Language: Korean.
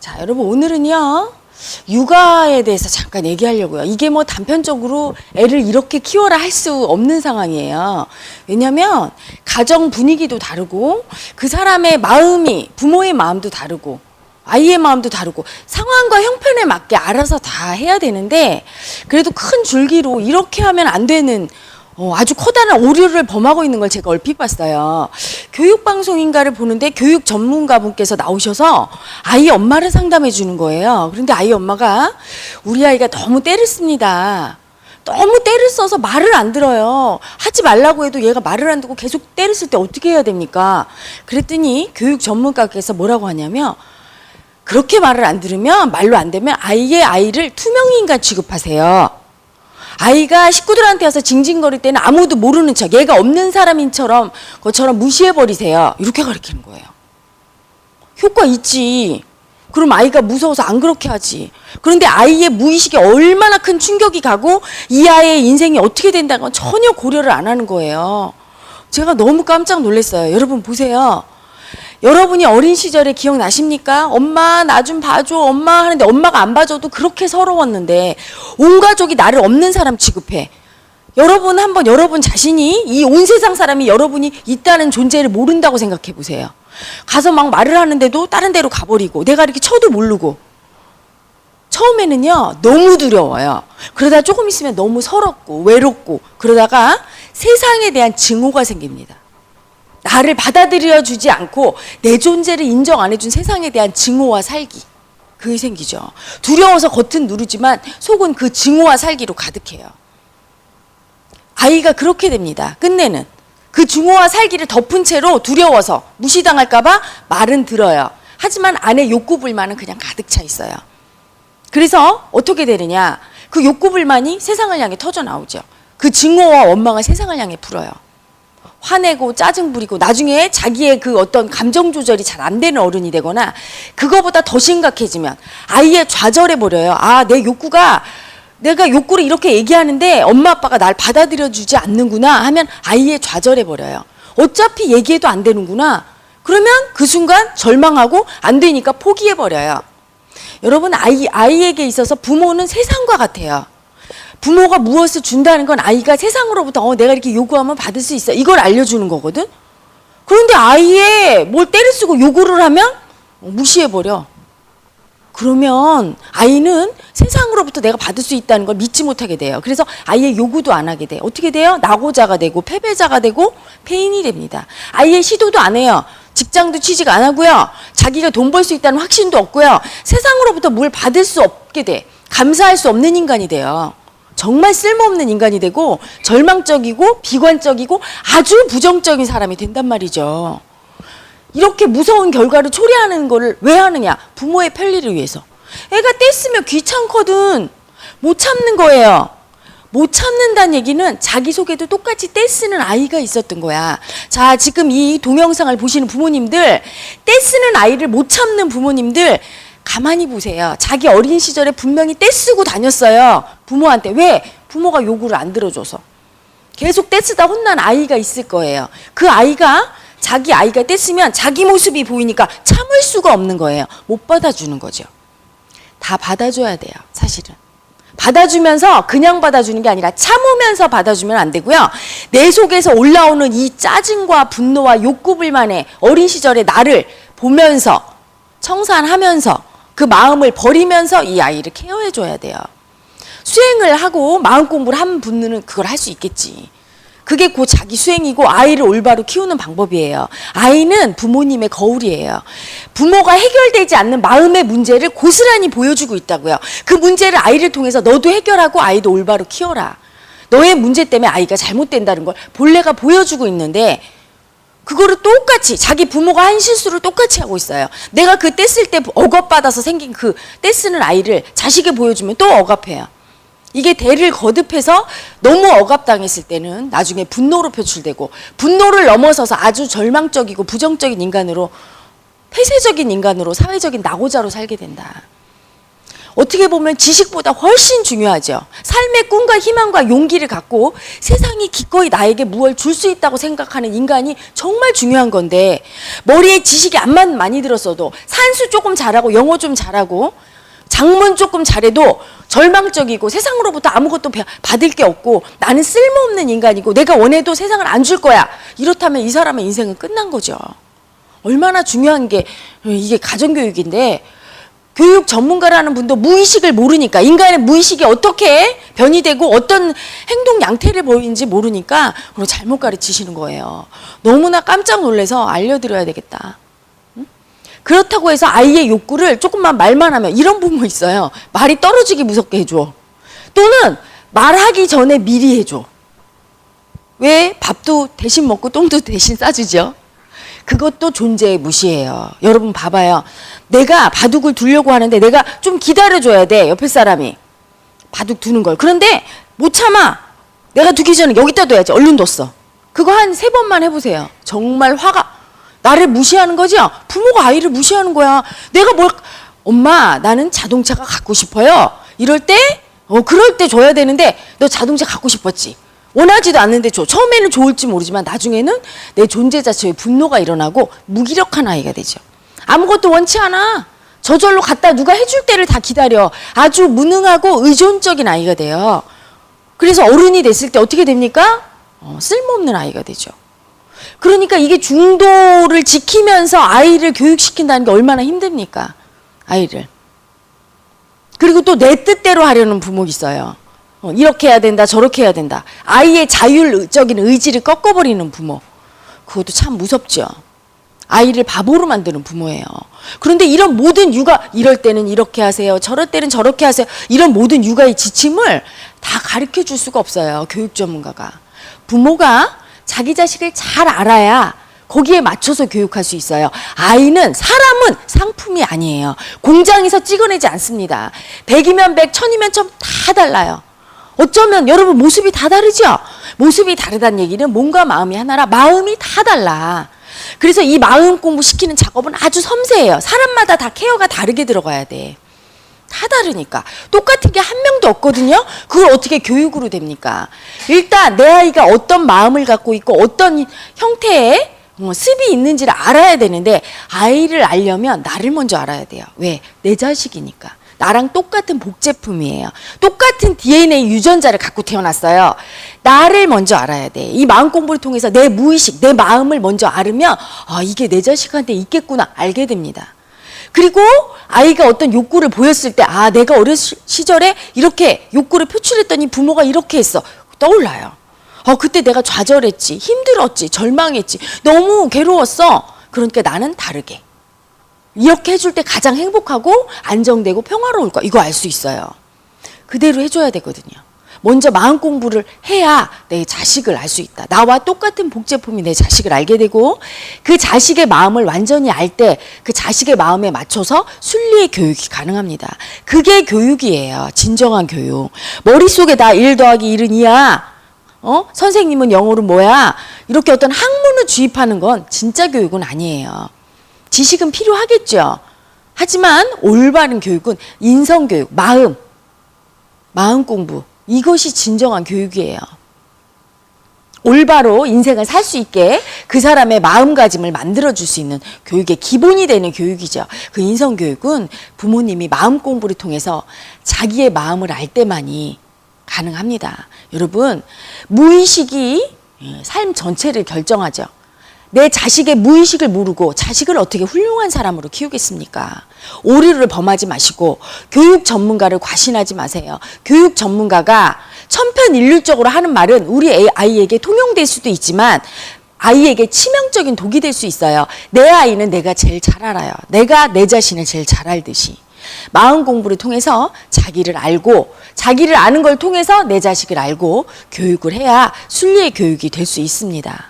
자, 여러분 오늘은요. 육아에 대해서 잠깐 얘기하려고요. 이게 뭐 단편적으로 애를 이렇게 키워라 할 수 없는 상황이에요. 왜냐면 가정 분위기도 다르고 그 사람의 마음이 부모의 마음도 다르고 아이의 마음도 다르고 상황과 형편에 맞게 알아서 다 해야 되는데 그래도 큰 줄기로 이렇게 하면 안 되는 어, 아주 커다란 오류를 범하고 있는 걸 제가 얼핏 봤어요. 교육방송인가를 보는데 교육 전문가분께서 나오셔서 아이 엄마를 상담해 주는 거예요. 그런데 아이 엄마가 우리 아이가 너무 때를 씁니다. 너무 때를 써서 말을 안 들어요. 하지 말라고 해도 얘가 말을 안 듣고 계속 때를 쓸 때 어떻게 해야 됩니까? 그랬더니 교육 전문가께서 뭐라고 하냐면 그렇게 말을 안 들으면 말로 안 되면 아이의 아이를 투명인간 취급하세요. 아이가 식구들한테 와서 징징거릴 때는 아무도 모르는 척, 얘가 없는 사람인처럼 것처럼 무시해 버리세요. 이렇게 가르치는 거예요. 효과 있지. 그럼 아이가 무서워서 안 그렇게 하지. 그런데 아이의 무의식에 얼마나 큰 충격이 가고 이 아이의 인생이 어떻게 된다는 건 전혀 고려를 안 하는 거예요. 제가 너무 깜짝 놀랐어요. 여러분 보세요. 여러분이 어린 시절에 기억나십니까? 엄마 나 좀 봐줘 엄마 하는데 엄마가 안 봐줘도 그렇게 서러웠는데 온 가족이 나를 없는 사람 취급해. 여러분 한번 여러분 자신이 이 온 세상 사람이 여러분이 있다는 존재를 모른다고 생각해 보세요. 가서 막 말을 하는데도 다른 데로 가버리고 내가 이렇게 쳐도 모르고 처음에는요 너무 두려워요. 그러다 조금 있으면 너무 서럽고 외롭고 그러다가 세상에 대한 증오가 생깁니다. 나를 받아들여 주지 않고 내 존재를 인정 안 해준 세상에 대한 증오와 살기. 그게 생기죠. 두려워서 겉은 누르지만 속은 그 증오와 살기로 가득해요. 아이가 그렇게 됩니다. 끝내는. 그 증오와 살기를 덮은 채로 두려워서 무시당할까봐 말은 들어요. 하지만 안에 욕구 불만은 그냥 가득 차 있어요. 그래서 어떻게 되느냐. 그 욕구 불만이 세상을 향해 터져 나오죠. 그 증오와 원망을 세상을 향해 풀어요. 화내고 짜증 부리고 나중에 자기의 그 어떤 감정 조절이 잘 안 되는 어른이 되거나 그거보다 더 심각해지면 아이의 좌절해 버려요. 아, 내 욕구가 내가 욕구를 이렇게 얘기하는데 엄마 아빠가 날 받아들여 주지 않는구나 하면 아이의 좌절해 버려요. 어차피 얘기해도 안 되는구나. 그러면 그 순간 절망하고 안 되니까 포기해 버려요. 여러분 아이 아이에게 있어서 부모는 세상과 같아요. 부모가 무엇을 준다는 건 아이가 세상으로부터 어, 내가 이렇게 요구하면 받을 수 있어. 이걸 알려주는 거거든. 그런데 아이의 뭘 때를 쓰고 요구를 하면 어, 무시해버려. 그러면 아이는 세상으로부터 내가 받을 수 있다는 걸 믿지 못하게 돼요. 그래서 아이의 요구도 안 하게 돼. 어떻게 돼요? 낙오자가 되고 패배자가 되고 폐인이 됩니다. 아이의 시도도 안 해요. 직장도 취직 안 하고요. 자기가 돈 벌 수 있다는 확신도 없고요. 세상으로부터 뭘 받을 수 없게 돼. 감사할 수 없는 인간이 돼요. 정말 쓸모없는 인간이 되고 절망적이고 비관적이고 아주 부정적인 사람이 된단 말이죠. 이렇게 무서운 결과를 초래하는 거를 왜 하느냐? 부모의 편리를 위해서. 애가 뗐으면 귀찮거든. 못 참는 거예요. 못 참는다는 얘기는 자기소개도 똑같이 떼쓰는 아이가 있었던 거야. 자, 지금 이 동영상을 보시는 부모님들, 떼쓰는 아이를 못 참는 부모님들, 가만히 보세요. 자기 어린 시절에 분명히 떼쓰고 다녔어요. 부모한테. 왜? 부모가 요구를 안 들어줘서. 계속 떼쓰다 혼난 아이가 있을 거예요. 그 아이가 자기 아이가 떼쓰면 자기 모습이 보이니까 참을 수가 없는 거예요. 못 받아주는 거죠. 다 받아줘야 돼요. 사실은. 받아주면서 그냥 받아주는 게 아니라 참으면서 받아주면 안 되고요. 내 속에서 올라오는 이 짜증과 분노와 욕구 불만의 어린 시절의 나를 보면서 청산하면서 그 마음을 버리면서 이 아이를 케어해 줘야 돼요. 수행을 하고 마음 공부를 한 분은 그걸 할 수 있겠지. 그게 곧 자기 수행이고 아이를 올바로 키우는 방법이에요. 아이는 부모님의 거울이에요. 부모가 해결되지 않는 마음의 문제를 고스란히 보여주고 있다고요. 그 문제를 아이를 통해서 너도 해결하고 아이도 올바로 키워라. 너의 문제 때문에 아이가 잘못된다는 걸 본래가 보여주고 있는데 그거를 똑같이 자기 부모가 한 실수를 똑같이 하고 있어요. 내가 그 뗐을 때 억압받아서 생긴 그 떼쓰는 아이를 자식에 보여주면 또 억압해요. 이게 대를 거듭해서 너무 억압당했을 때는 나중에 분노로 표출되고 분노를 넘어서서 아주 절망적이고 부정적인 인간으로 폐쇄적인 인간으로 사회적인 낙오자로 살게 된다. 어떻게 보면 지식보다 훨씬 중요하죠. 삶의 꿈과 희망과 용기를 갖고 세상이 기꺼이 나에게 무엇을 줄 수 있다고 생각하는 인간이 정말 중요한 건데 머리에 지식이 안만 많이 들었어도 산수 조금 잘하고 영어 좀 잘하고 장문 조금 잘해도 절망적이고 세상으로부터 아무것도 배- 받을 게 없고 나는 쓸모없는 인간이고 내가 원해도 세상을 안 줄 거야. 이렇다면 이 사람의 인생은 끝난 거죠. 얼마나 중요한 게 이게 가정교육인데 교육 전문가라는 분도 무의식을 모르니까 인간의 무의식이 어떻게 변이 되고 어떤 행동 양태를 보이는지 모르니까 그걸 잘못 가르치시는 거예요. 너무나 깜짝 놀라서 알려드려야 되겠다. 응? 그렇다고 해서 아이의 욕구를 조금만 말만 하면 이런 부모 있어요. 말이 떨어지기 무섭게 해줘. 또는 말하기 전에 미리 해줘. 왜 밥도 대신 먹고 똥도 대신 싸주죠? 그것도 존재의 무시해요. 여러분 봐봐요. 내가 바둑을 두려고 하는데 내가 좀 기다려줘야 돼. 옆에 사람이. 바둑 두는 걸. 그런데 못 참아. 내가 두기 전에 여기다 둬야지. 얼른 뒀어. 그거 한 세 번만 해보세요. 정말 화가 나를 무시하는 거죠. 부모가 아이를 무시하는 거야. 내가 뭘 엄마 나는 자동차가 갖고 싶어요. 이럴 때 어 그럴 때 줘야 되는데 너 자동차 갖고 싶었지. 원하지도 않는데 줘. 처음에는 좋을지 모르지만 나중에는 내 존재 자체에 분노가 일어나고 무기력한 아이가 되죠. 아무것도 원치 않아. 저절로 갖다 누가 해줄 때를 다 기다려. 아주 무능하고 의존적인 아이가 돼요. 그래서 어른이 됐을 때 어떻게 됩니까? 어, 쓸모없는 아이가 되죠. 그러니까 이게 중도를 지키면서 아이를 교육시킨다는 게 얼마나 힘듭니까? 아이를. 그리고 또 내 뜻대로 하려는 부모 있어요. 어, 이렇게 해야 된다, 저렇게 해야 된다. 아이의 자율적인 의지를 꺾어버리는 부모. 그것도 참 무섭죠. 아이를 바보로 만드는 부모예요. 그런데 이런 모든 육아, 이럴 때는 이렇게 하세요. 저럴 때는 저렇게 하세요. 이런 모든 육아의 지침을 다 가르쳐 줄 수가 없어요. 교육 전문가가. 부모가 자기 자식을 잘 알아야 거기에 맞춰서 교육할 수 있어요. 아이는 사람은 상품이 아니에요. 공장에서 찍어내지 않습니다. 백이면 백, 천이면 천 다 달라요. 어쩌면 여러분 모습이 다 다르죠? 모습이 다르다는 얘기는 몸과 마음이 하나라 마음이 다 달라. 그래서 이 마음 공부 시키는 작업은 아주 섬세해요. 사람마다 다 케어가 다르게 들어가야 돼. 다 다르니까. 똑같은 게 한 명도 없거든요? 그걸 어떻게 교육으로 됩니까? 일단 내 아이가 어떤 마음을 갖고 있고 어떤 형태의 어, 습이 있는지를 알아야 되는데 아이를 알려면 나를 먼저 알아야 돼요. 왜? 내 자식이니까. 나랑 똑같은 복제품이에요. 똑같은 DNA 유전자를 갖고 태어났어요. 나를 먼저 알아야 돼. 이 마음 공부를 통해서 내 무의식, 내 마음을 먼저 알으면 아, 이게 내 자식한테 있겠구나 알게 됩니다. 그리고 아이가 어떤 욕구를 보였을 때, 아, 내가 어렸을 시절에 이렇게 욕구를 표출했더니 부모가 이렇게 했어. 떠올라요. 어, 그때 내가 좌절했지, 힘들었지, 절망했지, 너무 괴로웠어. 그러니까 나는 다르게. 이렇게 해줄 때 가장 행복하고 안정되고 평화로울 거. 이거 알 수 있어요. 그대로 해줘야 되거든요. 먼저 마음 공부를 해야 내 자식을 알 수 있다. 나와 똑같은 복제품이 내 자식을 알게 되고 그 자식의 마음을 완전히 알 때 그 자식의 마음에 맞춰서 순리의 교육이 가능합니다. 그게 교육이에요. 진정한 교육. 머릿속에다 1 더하기 1은 2야. 어? 선생님은 영어로 뭐야? 이렇게 어떤 학문을 주입하는 건 진짜 교육은 아니에요. 지식은 필요하겠죠. 하지만 올바른 교육은 인성 교육, 마음, 마음 공부. 이것이 진정한 교육이에요. 올바로 인생을 살 수 있게 그 사람의 마음가짐을 만들어줄 수 있는 교육의 기본이 되는 교육이죠. 그 인성 교육은 부모님이 마음 공부를 통해서 자기의 마음을 알 때만이 가능합니다. 여러분, 무의식이 예, 삶 전체를 결정하죠. 내 자식의 무의식을 모르고 자식을 어떻게 훌륭한 사람으로 키우겠습니까? 오류를 범하지 마시고 교육 전문가를 과신하지 마세요. 교육 전문가가 천편일률적으로 하는 말은 우리 애- 아이에게 통용될 수도 있지만 아이에게 치명적인 독이 될 수 있어요. 내 아이는 내가 제일 잘 알아요. 내가 내 자신을 제일 잘 알듯이. 마음 공부를 통해서 자기를 알고 자기를 아는 걸 통해서 내 자식을 알고 교육을 해야 순리의 교육이 될 수 있습니다.